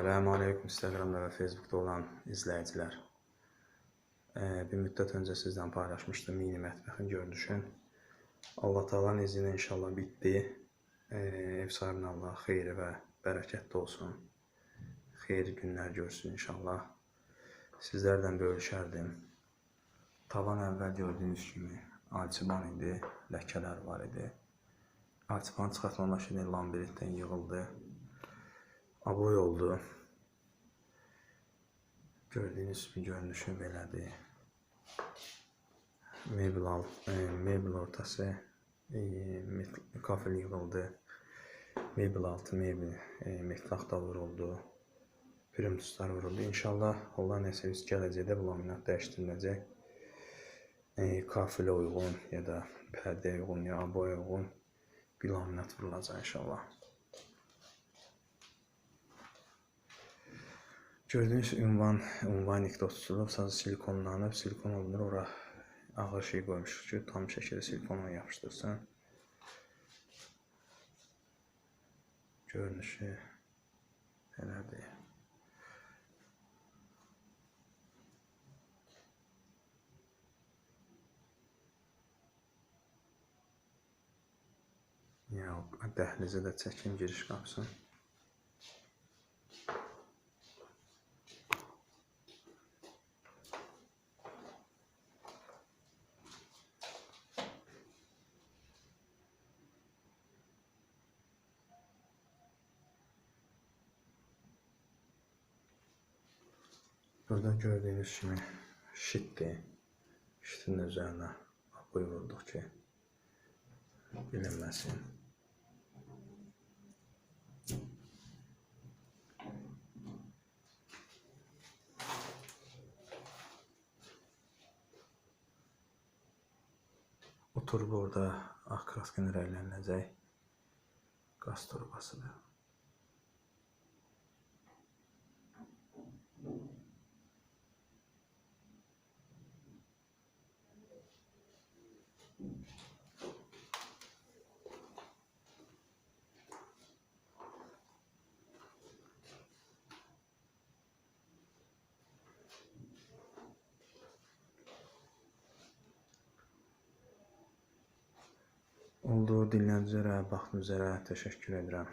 Selamünaleyküm Instagramda ve Facebook'ta olan izləyicilər. Bir müddət öncə sizdən paylaşmışdım mini mətbəxin görünüşün. Allah Taala'nın izni ilə inşallah bitdi. Ev sahibinə Allah xeyri və bərəkətli olsun. Xeyirli günlər görsün inşallah. Sizlərdən bölüşərdim. Tavan əvvəl gördüyünüz kimi alçıban idi, ləkələr var idi. Alçıban çıxartma maşını lambiritdən yığıldı. Aboy oldu. Gördüyünüz bir görünüşü belədir. Mebel, al, e, mebel ortası e, kafel yığıldı. Mebel altı mebel e, metlaq da vuruldu. Primtuslar vuruldu. İnşallah Allah nəsə biz gələcəkdə bu laminat dəyişdiriləcək. E, kafilə uyğun ya da pərdəyə uyğun ya aboya uyğun bir laminat vurulacaq inşallah. Gördüğünüz ünvan, ünvan tutulub, sadəcə silikonlanıb, silikon olunur, ora ağır şey qoymuşuq ki, tam şəkildə silikonla yapışdırsın. Görünüşü belədir. Ya, dəhlizə də çəkim giriş qapısını. Burada gördüğünüz kimi şitdir. Şitin üzerine aboy vurduk ki bilinmesin. O turbu orada akrat rəglənəcək qaz torbasıdır. Olduğu dinləyicilər, baxdığınız üzrə təşəkkür edirəm.